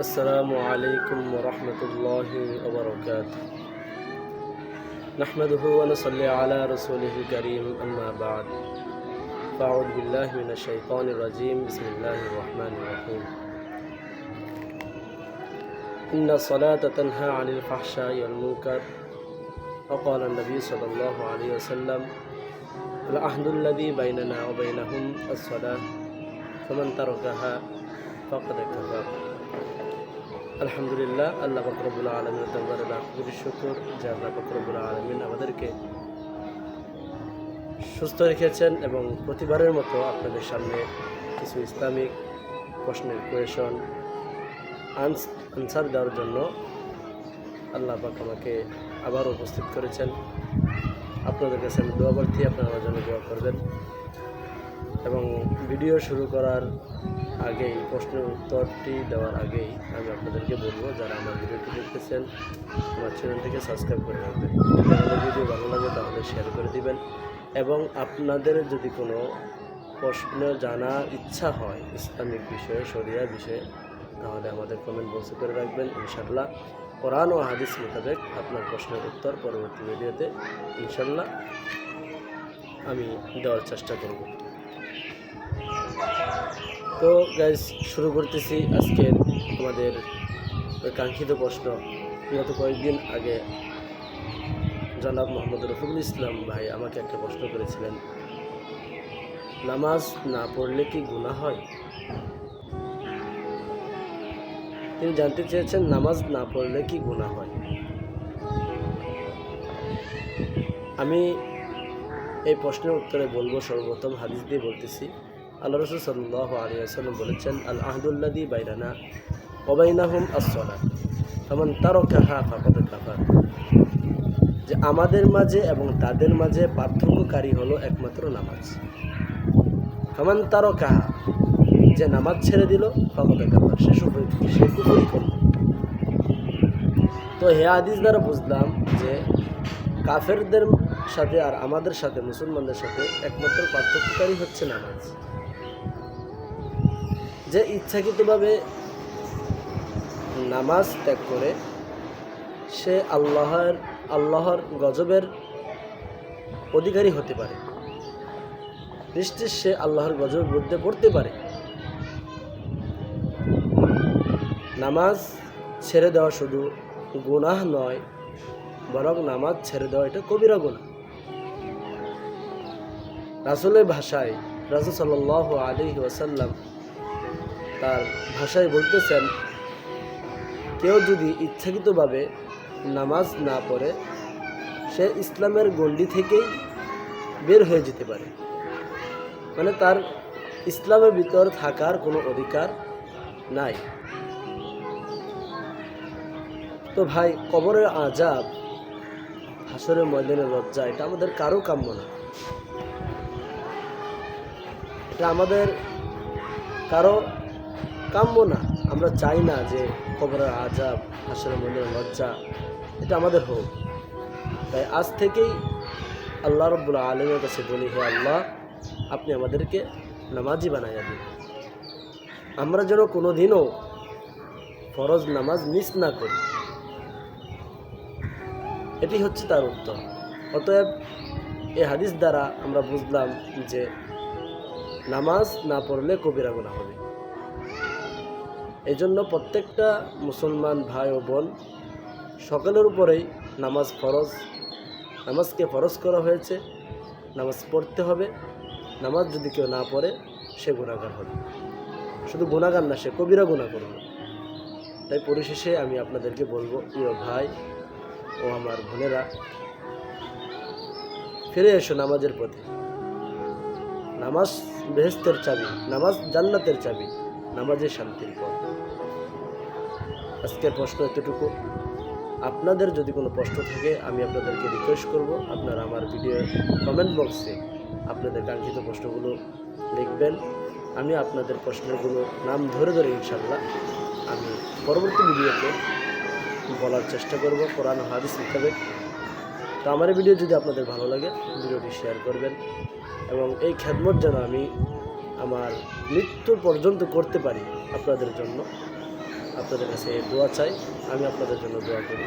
السلام عليكم ورحمة الله وبركاته. نحمده ونصلي على رسوله الكريم أما بعد. فأعوذ بالله من الشيطان الرجيم. بسم الله الرحمن الرحيم. إن الصلاة تنهى عن الفحشاء والمنكر. وقال النبي صلى الله عليه وسلم العهد الذي بيننا وبينهم الصلاة فمن تركها فقد كفر. আলহামদুলিল্লাহ, আল্লাহ ফকরবুল আলমের দরবারে লাখ কোটি শুকুর, যে আল্লাহ ফকরবুল আলমিন আমাদেরকে সুস্থ রেখেছেন এবং প্রতিবারের মতো আপনাদের সামনে কিছু ইসলামিক প্রশ্নের কোয়েশন আনসার দেওয়ার জন্য আল্লাহ পাক আমাকে আবার উপস্থিত করেছেন। আপনাদের কাছে আমি দোয়া আপনারা আমার জন্য দোয়া করবেন। এবং ভিডিও শুরু করার আগেই প্রশ্নের উত্তরটি দেওয়ার আগেই আমি আপনাদেরকে বলব, যারা আমার ভিডিওটি দেখতেছেন, আমার চ্যানেলটিকে সাবস্ক্রাইব করে রাখবেন। যদি আমাদের ভিডিও ভালো লাগে, তাহলে শেয়ার করে দিবেন। এবং আপনাদের যদি কোনো প্রশ্ন জানার ইচ্ছা হয়, ইসলামিক বিষয়ে, শরিয়া বিষয়ে, তাহলে আমাদের কমেন্ট বক্সে করে রাখবেন। ইনশাল্লাহ কোরআন ও হাদিস মোতাবেক আপনার প্রশ্নের উত্তর পরবর্তী ভিডিওতে ইনশাল্লাহ আমি দেওয়ার চেষ্টা করব। তো গাইজ শুরু করতেছি আজকের আমাদের কাঙ্ক্ষিত প্রশ্ন। গত কয়েকদিন আগে জনাব মোহাম্মদ রফিকুল ইসলাম ভাই আমাকে একটা প্রশ্ন করেছিলেন, নামাজ না পড়লে কি গুনাহ হয়? তিনি জানতে চেয়েছেন, নামাজ না পড়লে কি গুনাহ হয়? আমি এই প্রশ্নের উত্তরে বলব, সর্বপ্রথম হাদিস দিয়ে বলতেছি আল্লাহ রসুল সাল্লাহ আলিয়াল্লাম বলেছেন আল আহদুল্লাদি বাইরানা ওবাইনাহুম আসলা তখন তারও কাহা ফাঁকত কাফা যে আমাদের মাঝে এবং তাদের মাঝে পার্থক্যকারী হলো একমাত্র নামাজ। কামান তারও কাহা যে নামাজ ছেড়ে দিল ফাঁকত কাফা সে সুফরি সে কুফরি করল। তো হে আদিস দ্বারা বুঝলাম যে কাফেরদের সাথে আর আমাদের সাথে, মুসলমানদের সাথে একমাত্র পার্থক্যকারী হচ্ছে নামাজ। যে ইচ্ছাকৃতভাবে নামাজ ত্যাগ করে, সে আল্লাহর আল্লাহর গজবের অধিকারী হতে পারে। নিশ্চিত সে আল্লাহর গজবের বিরুদ্ধে পড়তে পারে। নামাজ ছেড়ে দেওয়া শুধু গুনাহ নয়, বরং নামাজ ছেড়ে দেওয়া এটা কবিরা গুণা রাসুলের ভাষায় রাসুল সাল্লাহ আলী ওয়াসাল্লাম তার ভাষায় বলতেছেন, কেউ যদি ইচ্ছাকৃতভাবে নামাজ না পড়ে, সে ইসলামের গণ্ডি থেকেই বের হয়ে যেতে পারে। মানে তার ইসলামের ভিতর থাকার কোনো অধিকার নাই। তো ভাই, কবরের আজাব হাসরের ময়দানের লজ্জা, এটা আমাদের কারও কাম্য না। এটা আমাদের কারও কাম্য না। আমরা চাই না যে কবরের আজাব হাসরের ময়দানের লজ্জা, এটা আমাদের হোক। তাই আজ থেকেই আল্লাহ রব্বুল্লা আলমের কাছে বলি, হে আল্লাহ, আপনি আমাদেরকে নামাজি বানাইয়া দিন। আমরা যেন কোনো দিনও ফরজ নামাজ মিস না করি। এটি হচ্ছে তার উত্তর। অতএব এ হাদিস দ্বারা আমরা বুঝলাম যে নামাজ না পড়লে কবিরা গুণা হবে। এই জন্য প্রত্যেকটা মুসলমান ভাই ও বোন সকলের উপরেই নামাজ ফরজ, নামাজকে ফরজ করা হয়েছে, নামাজ পড়তে হবে, নামাজ যদি কেউ না পড়ে, সে গুণাগার হবে। শুধু গুণাগার না, সে কবিরা গুণা করবে। তাই পরিশেষে আমি আপনাদেরকে বলব, প্রিয় ভাই ও আমার বোনেরা, ফিরে এসো নামাজের পথে। নামাজ বেহেস্তের চাবি, নামাজ জান্নাতের চাবি নামাজের শান্তির পথ। আজকের প্রশ্ন এতটুকু। আপনাদের যদি কোনো প্রশ্ন থাকে, আমি আপনাদেরকে রিকোয়েস্ট করব। আপনারা আমার ভিডিও কমেন্ট বক্সে আপনাদের কাঙ্ক্ষিত প্রশ্নগুলো লিখবেন। আমি আপনাদের প্রশ্নগুলো নাম ধরে ধরে ইনশাল্লাহ আমি পরবর্তী ভিডিওতে বলার চেষ্টা করব, কোরআন হাদিস মোতাবেক। তো আমার ভিডিও যদি আপনাদের ভালো লাগে, ভিডিওটি শেয়ার করবেন এবং এই খেদমত যেন আমি আমার মৃত্যু পর্যন্ত করতে পারি আপনাদের জন্য। আপনাদের কাছে দোয়া চাই। আমি আপনাদের জন্য দোয়া করি।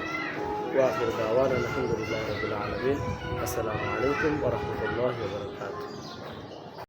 ওয়াফির দাওয়ান আলহামদুলিল্লাহ রবিল আলমিন। আসসালামু আলাইকুম ওরহমতুল্লাহ বরকাত